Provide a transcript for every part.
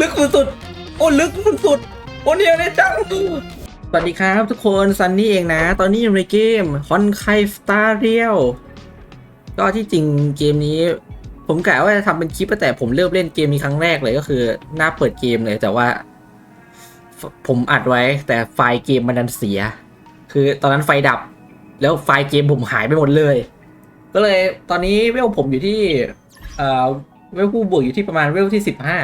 ลึกสุดๆโอ้ลึกสุดๆโอ้เนี่ยเนี่ยจังสวัสดีครับทุกคนซันนี่เองนะ ตอนนี้อยู่ในเกมคอนไคสตาเรียลก็ที่จริงเกมนี้ ผมกะว่าจะทำเป็นคลิปแต่ผมเริ่มเล่นเกมนี้ครั้งแรกเลยก็คือหน้าเปิดเกมเลยแต่ว่า ผมอัดไว้แต่ไฟล์เกมมันดันเสีย คือตอนนั้นไฟดับ แล้วไฟล์เกมผมหายไปหมดเลย ก็เลยตอนนี้เวลผมอยู่ที่เอ่อเวลผู้บวกอยู่ที่ประมาณเวลที่สิบห้า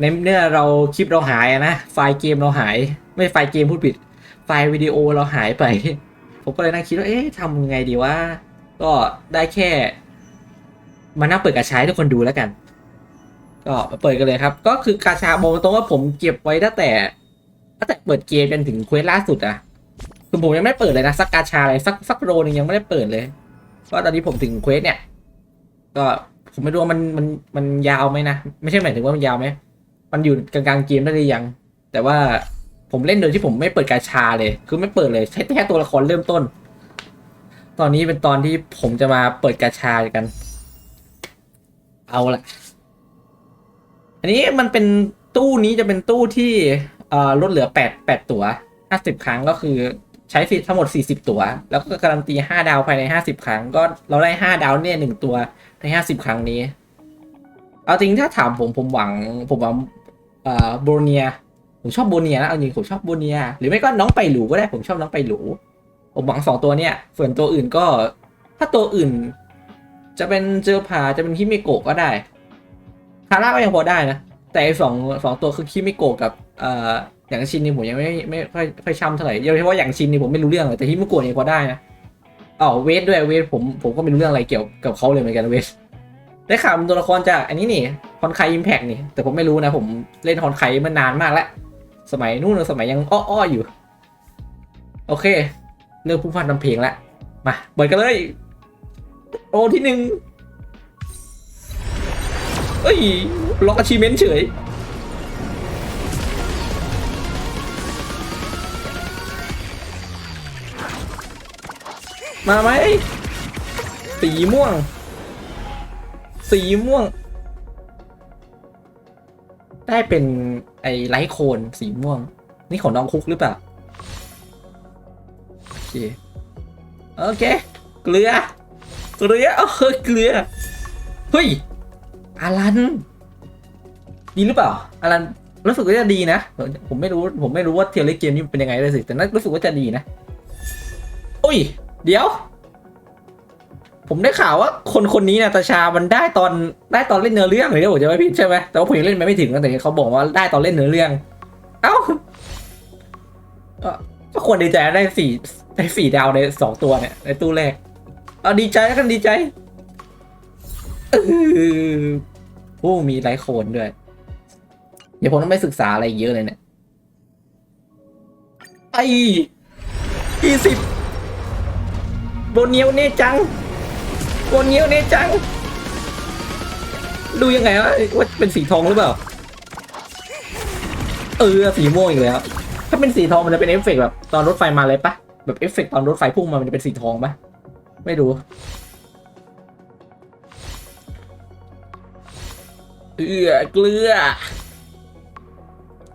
ในเมื่อเราคลิปเราหายนะ ไฟล์เกมเราหาย ไม่ไฟล์เกมพูดผิด ไฟล์วิดีโอเราหายไป ผมก็เลยนั่งคิดว่า เอ๊ะทำยังไงดีว่า ก็ได้แค่ มานั่งเปิดกระชายให้ทุกคนดูแล้วกัน ก็มาเปิดกันเลยครับ ก็คือกาชาบอกตรงว่าผมเก็บไว้ตั้งแต่ตั้งแต่เปิดเกมจนถึงเควสล่าสุดอะคือผมยังไม่เปิดเลยนะสักกาชาอะไรสักสักโรนึงยังไม่ได้เปิดเลยก็ตอนนี้ผมถึงเควสเนี่ย ก็ผมไม่รู้ว่ามันมันมันยาวไหมนะ ไม่ใช่หมายถึงว่ามันยาวไหม มันอยู่กลางๆเกมได้หรือยัง แต่ว่าผมเล่นโดยที่ผมไม่เปิดกาชาเลย คือไม่เปิดเลยใช้แค่ตัวละครเริ่มต้น ตอนนี้เป็นตอนที่ผมจะมาเปิดกาชากัน เอาละอันนี้มันเป็นตู้นี้จะเป็นตู้ที่ลดเหลือแปดแปดตัวห้าสิบครั้งก็คือใช้สิทธิ์ทั้งหมดสี่สิบตัว แล้วก็การันตีห้าดาวภายในห้าสิบครั้ง ก็เราได้ห้าดาวเนี่ยหนึ่งตัวในห้าสิบครั้งนี้ เอาจริงถ้าถามผมผมหวังผมหวัง เอ่อโบเนีย ผมชอบโบเนียนะเอาจริงผมชอบโบเนีย หรือไม่ก็น้องไปหลูก็ได้ผมชอบน้องไปหลูผมหวังสองตัวเนี่ย ส่วนตัวอื่นก็ ถ้าตัวอื่น จะเป็นเจอพาจะเป็นคิมิโกะก็ได้คาร่าก็ยังพอได้นะ แต่อ้สองสองตัวคือคิมิโกะกับเอ่ออย่างชินนี่ผมยังไม่ไม่ค่อยค่อยช่ำเท่าไหร่โดยเฉพาะอย่างชินนี่ผมไม่รู้เรื่องเลยแต่คิมิโกะนี่พอได้นะอ๋อเวทด้วยเวทผมผมก็ไม่รู้เรื่องอะไรเกี่ยวกับเขาเลยเหมือนกันเวทได้ข่าวเป็นตัวละครจากอันนี้นี่ อนไคอิมแพกนี่ แต่ผมไม่รู้นะ ผมเล่นคอนไคมานานมากแล้ว สมัยนู่นสมัยยังอ้อๆอยู่ โอเค เรื่องผู้พันทำเพลงละ มาเปิดกันเลย โอที่หนึ่งเอ้ย ล็อกอาชีเมนเฉยมาไหม สีม่วง สีม่วง ได้เป็นไอไลท์โคนสีม่วง นี่ของน้องคุกหรือเปล่า โอเค โอเค เกลือ เกลือเออเกลือ เฮ้ย อารัน ดีหรือเปล่า อารันรู้สึกว่าจะดีนะ ผมไม่รู้ ผมไม่รู้ว่าเทียร์เลเกมนี้เป็นยังไงเลยสิ แต่น่ารู้สึกว่าจะดีนะ อุ้ย เดี๋ยว ผมได้ข่าวว่าคนคนนี้นะตาชา มันได้ตอนได้ตอนเล่นเนื้อเรื่องเลยนะผมจะไม่ผิดใช่ไหมแต่ว่าผมยังเล่นไปไม่ถึงนะแต่เขาบอกว่าได้ตอนเล่นเนื้อเรื่อง เอ้าก็ควรดีใจได้สี่ได้สี่ดาวในสองตัวเนี่ยในตู้แรก เอาดีใจกันดีใจเออโอ้มีไลโคนด้วย เดี๋ยวผมต้องไปศึกษาอะไรเยอะเลยเนี่ยไอ้ยี่สิบโบเนียวเนจัง โบเนียวเนจัง ดูยังไงวะว่าเป็นสีทองหรือเปล่า เออสีม่วงอีกแล้ว ถ้าเป็นสีทองมันจะเป็นเอฟเฟกต์แบบตอนรถไฟมาเลยปะแบบเอฟเฟกต์ตอนรถไฟพุ่งมามันจะเป็นสีทองปะไม่รู้เกลือเกลือ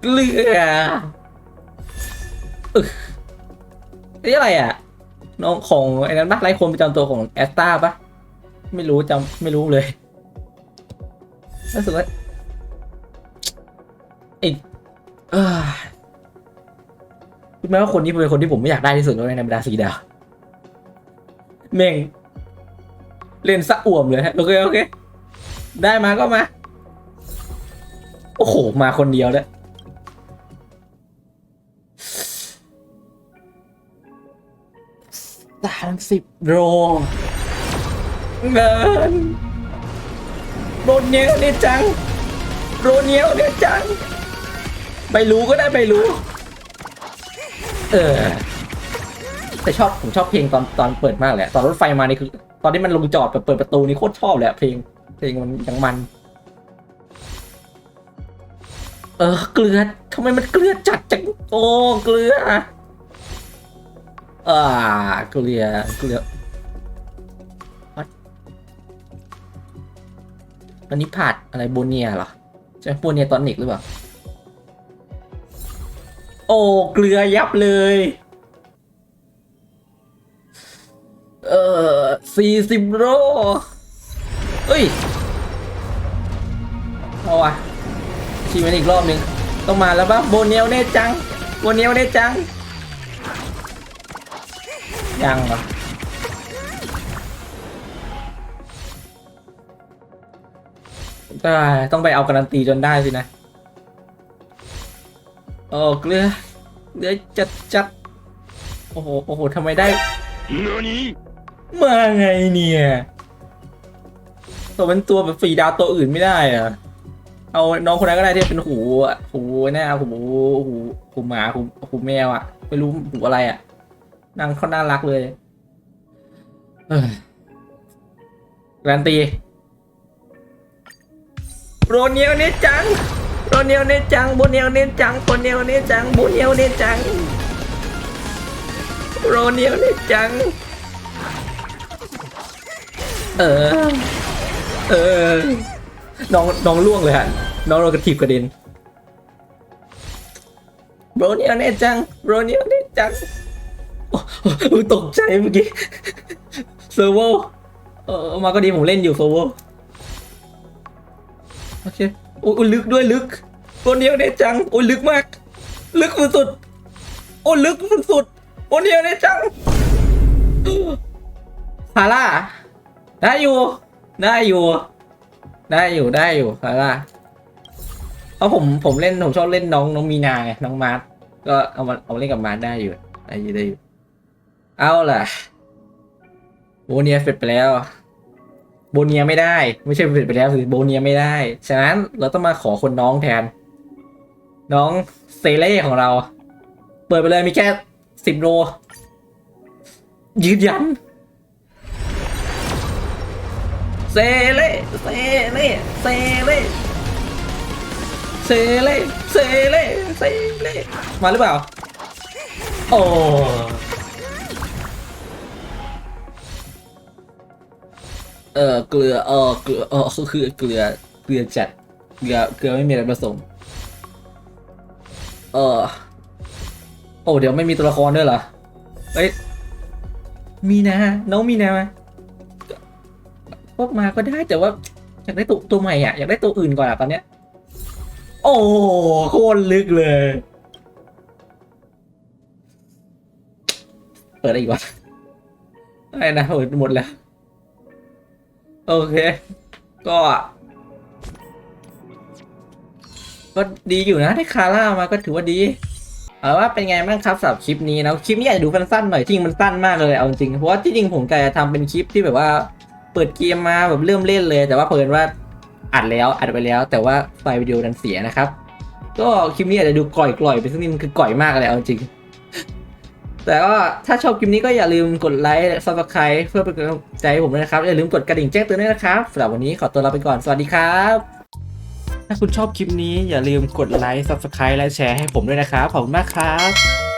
เกลืออึนี่อะไรอะ น้องของไอ้นั้นปะไลฟ์คนประจำตัวของแอสตาปะ ไม่รู้จำไม่รู้เลยรู้สึกว่าไอ้เอ้ยรู้ว่าคนนี้เป็นคนที่ผมไม่อยากได้ที่สุดเลยในบรรดาสีดาวเม่ง เล่นสะอ่วมเลยฮะโอเคโอเค ได้มาก็มา โอ้โห มาคนเดียวเลยสามสิบโร เงินโรเนียเนี่ยจังโรเนียเนี่ยจังไม่รู้ก็ได้ไม่รู้ เออ แต่ชอบผมชอบเพลงตอนตอนเปิดมากเลยอะตอนรถไฟมานี่คือ ตอนที่มันลงจอดแบบเปิดประตูนี่โคตรชอบเลยอะเพลง เพลงมันยังมัน เออ เกลือทำไมมันเกลือจัดจังโอ้เกลืออ่าเกลือเกลือ อันนี้ผัดอะไรโบเนียเหรอใช่พวกเนียตอนิกหรือเปล่า โอ้เกลือยับเลย เออสี่สิบโลเอ้ย เอาวะชีมันอีกรอบหนึ่งต้องมาแล้วปะโบเนียวเน่จัง โบเนียวเน่จัง ยังเหรอ ได้ต้องไปเอาการันตีจนได้สินะโอ้เกลือเกลือจัดจัดโอ้โหโอ้โหทำไมได้มาไงเนี่ยตัวเป็นตัวแบบฝีดาวตัวอื่นไม่ได้อะเอาน้องคนนั้นก็ได้ที่เป็นหูอะหูเนี่ยหูหูหูหมาหูหูแมวอะไม่รู้หูอะไรอะนางเขาน่ารักเลยเอ้ยการันตี โรเนียวเนจังโรเนียวเนจังโบเนียวเนจังโบเนียวเนจังโบเนียวเนจังโรเนียวเนจัง เออ เออ น้องน้องล่วงเลยฮะ น้องเรากระถีบกระเด็นโรเนียวเนจังโรเนียวเนจังโอ้โหตกใจเมื่อกี้เซอร์โวเออมาก็ดีผมเล่นอยู่เซอร์โว โอเคโอ้ยลึกด้วยลึก ตัวเนียวเนจัง โอ้ยลึกมาก ลึกสุดๆโอ้ยลึกสุดๆโอ้เนียวเนจังฮาร่าได้อยู่ ได้อยู่ ได้อยู่ได้อยู่ฮาร่าเพราะผมผมเล่นผมชอบเล่นน้องน้องมีนาไงน้องมาร์ทก็เอามาเอาเล่นกับมาร์ทได้อยู่ได้อยู่ได้อยู่เอาล่ะโบเนียเสร็จไปแล้ว โบเนียไม่ได้ ไม่ใช่เสร็จไปแล้วคือโบเนียไม่ได้ ฉะนั้นเราต้องมาขอคนน้องแทน น้องเซเล่ของเรา เปิดไปเลยมีแค่สิบโลยืนยันเซเล่เซเล่เซเล่เซเล่เซเล่เซเล่มาหรือเปล่า โอ้ ออเกลือเออเกลือเออคือเกลือเกลือจัดเกลือเกลือไม่มีอะไรผสมเออโอ้เดี๋ยวไม่มีตัวละครด้วยเหรอเอ้ยมีนะน้องมีนะมพวกมาก็ได้แต่ว่าอยากได้ตัวตัวใหม่อะอยากได้ตัวอื่นก่อนอะตอนเนี้ย โอ้โคตรลึกเลย เปิดอะไรอีกวะอะไรนะหมดแล้ว โอเค ก็ ก็ดีอยู่นะได้คาร่ามาก็ถือว่าดี เอาว่าเป็นไงบ้างครับสำหรับคลิปนี้นะคลิปนี้อยากจะดูสั้นๆหน่อยจริงมันสั้นมากเลยเอาจริงเพราะว่าที่จริงผมกะจะทำเป็นคลิปที่แบบว่า เปิดเกมมาแบบเริ่มเล่นเลย แต่ว่าเพิ่นว่าอัดแล้วอัดไปแล้ว แต่ว่าไฟล์วิดีโอนั้นเสียนะครับ ก็คลิปนี้อาจจะดูก่อยๆไปสักนิดมันคือก่อยมากเลยเอาจริง แต่ก็ถ้าชอบคลิปนี้ก็อย่าลืมกดไลค์ subscribe เพื่อเป็นกำลังใจให้ผมด้วยนะครับ อย่าลืมกดกระดิ่งแจ้งเตือนด้วยนะครับสำหรับวันนี้ขอตัวลาไปก่อน สวัสดีครับ ถ้าคุณชอบคลิปนี้อย่าลืมกดไลค์ subscribe และแชร์ให้ผมด้วยนะครับ ขอบคุณมากครับ